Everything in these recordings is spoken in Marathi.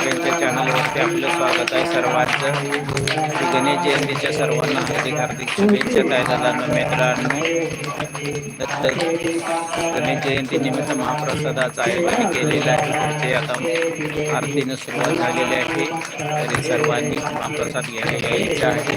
त्यांच्या चॅनलवरती आपलं स्वागत आहे सर्वांचं गणेश जयंतीच्या सर्वांना हार्दिक हार्दिक शुभेच्छा दादांनो मित्रांनो दत्त गणेश जयंतीनिमित्त महाप्रसादाचं आयोजन केलेलं आहे ते आता आरतीनं सुरुवात झालेली आहे तरी सर्वांनी महाप्रसाद घ्यायला इच्छा आहे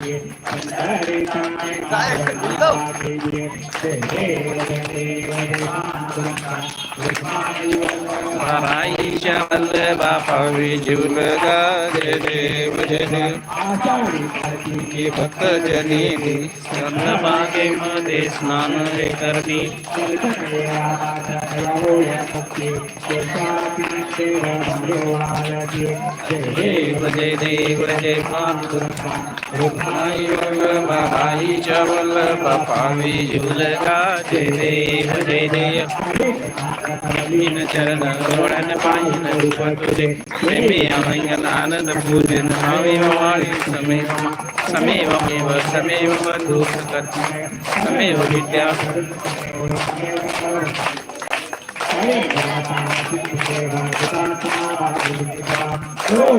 जुगल गावे बाराईच्या वल्लभावे जुगल गावे देव जय की भक्त जनी बागेमध्ये स्नान रे करणी देव जय देव जय बाबाईच्या वल्लभ पावी झुलका जय देव जय देव मीन चरण गौडन पाहिन रूप तुझे प्रेमी अमंगल आनंद पूजन भावी वाळी समे। समेव मेव समेव बंधुक कर समेव विद्या। Oh,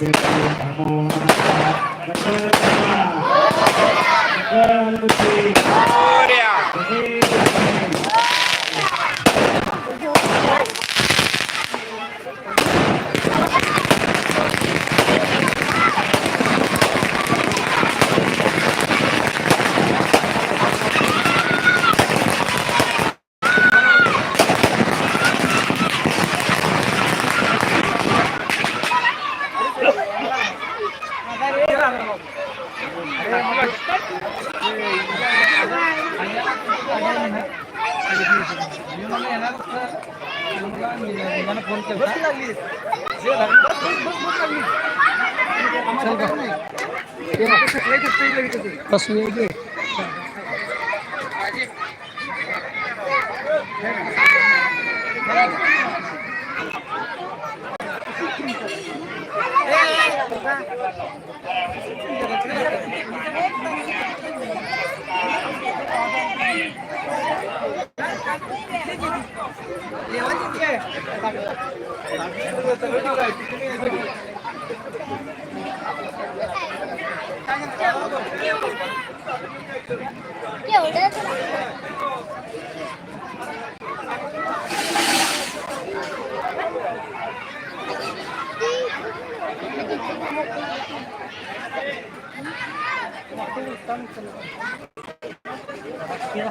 Glória! बस ये 有的。别了。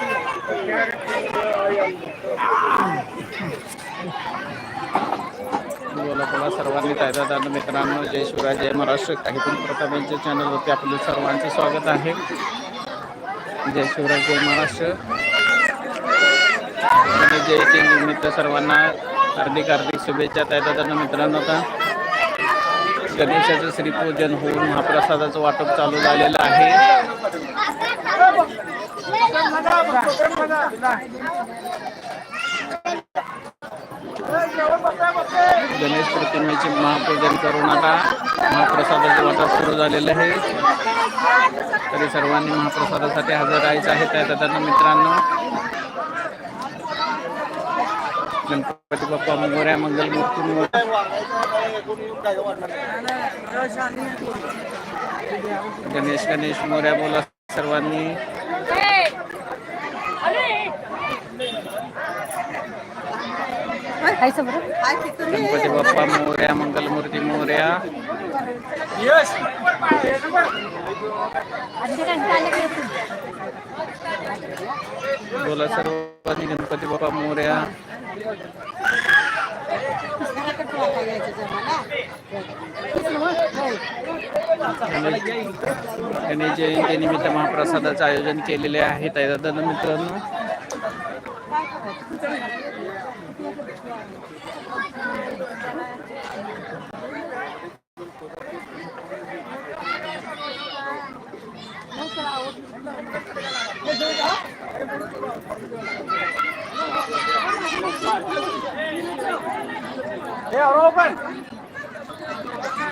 बोला सर्वांनी तायदाद मित्रांनो जय शिवराय जय महाराष्ट्र. काही पण प्रताप यांच्या चॅनलवरती आपलं सर्वांचं स्वागत आहे. जय शिवराय जय महाराष्ट्र. आणि निमित्त सर्वांना हार्दिक हार्दिक शुभेच्छा तायदाद मित्रांनो आता. गणेशाचं श्रीपूजन होऊन महाप्रसादाचं वाटप चालू झालेलं आहे. गणेश प्रतिमेचे महापूजन करून आता महाप्रसादाचं वाटप सुरू झालेलं आहे. तरी सर्वांनी महाप्रसादासाठी हजर राहायचं आहे. त्या त्यांना मित्रांनो गणपती बाप्पा मोगऱ्या मंगलमूर्ती मोरया. गणेश गणेश मोऱ्या बोला सर्वांनी गणपती बाप्पा मोऱ्या मंगलमूर्ती मोऱ्या बोला सर्वांनी गणपती बाप्पा मोऱ्या गणेश जयंतीनिमित्त महाप्रसादाचं आयोजन केलेले आहे. दादा मित्रांनो.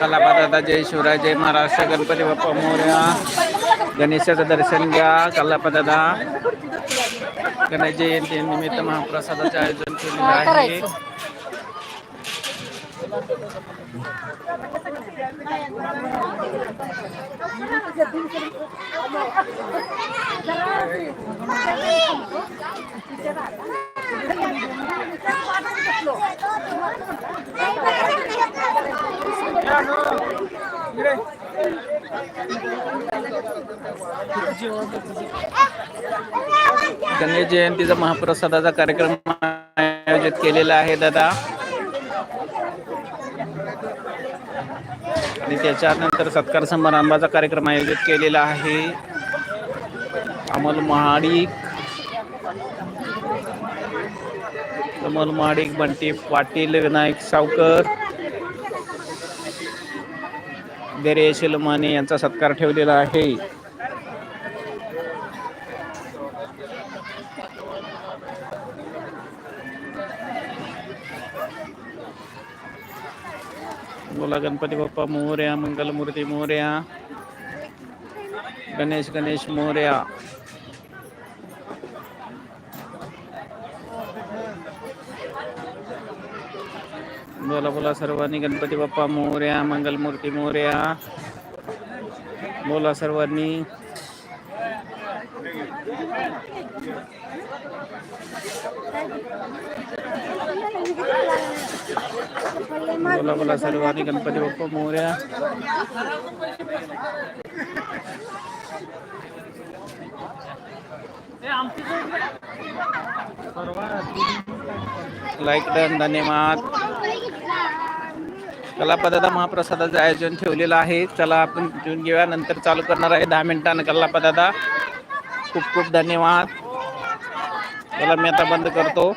कलापा दादा जय शिवराय जय महाराष्ट्र गणपती बाप्पा मोर्या. गणेशाचं दर्शन घ्या. कलापा दादा गणेश जयंती निमित्त महाप्रसादाचं आयोजन केलेलं आहे. गणेश जयंतीचा महाप्रसादाचा कार्यक्रम आयोजित आहे दादा. आणि त्याच्यानंतर सत्कार समारंभाचा कार्यक्रम आयोजित केलेला आहे. अमोल महाडिक. अमोल महाडिक बंटी पाटील विनायक सावकर. देरेशील माने यांचा सत्कार ठेवलेला आहे. बोला गणपती बाप्पा मोर्या मंगलमूर्ती मोर्या गणेश गणेश मोर्या. बोला बोला सर्वांनी गणपती बाप्पा मोर्या मंगलमूर्ती मोर्या. बोला सर्वांनी. बोला बोला सर्वांनी गणपती बाप्पा मोर्या लाईक डन धन्यवाद. कलापदाचा महाप्रसादाचं आयोजन ठेवलेलं आहे. चला आपण जेवून घेऊया. नंतर चालू करणार आहे दहा मिनिटानं. कलापदादा खूप खूप धन्यवाद. चला मी आता बंद करतो.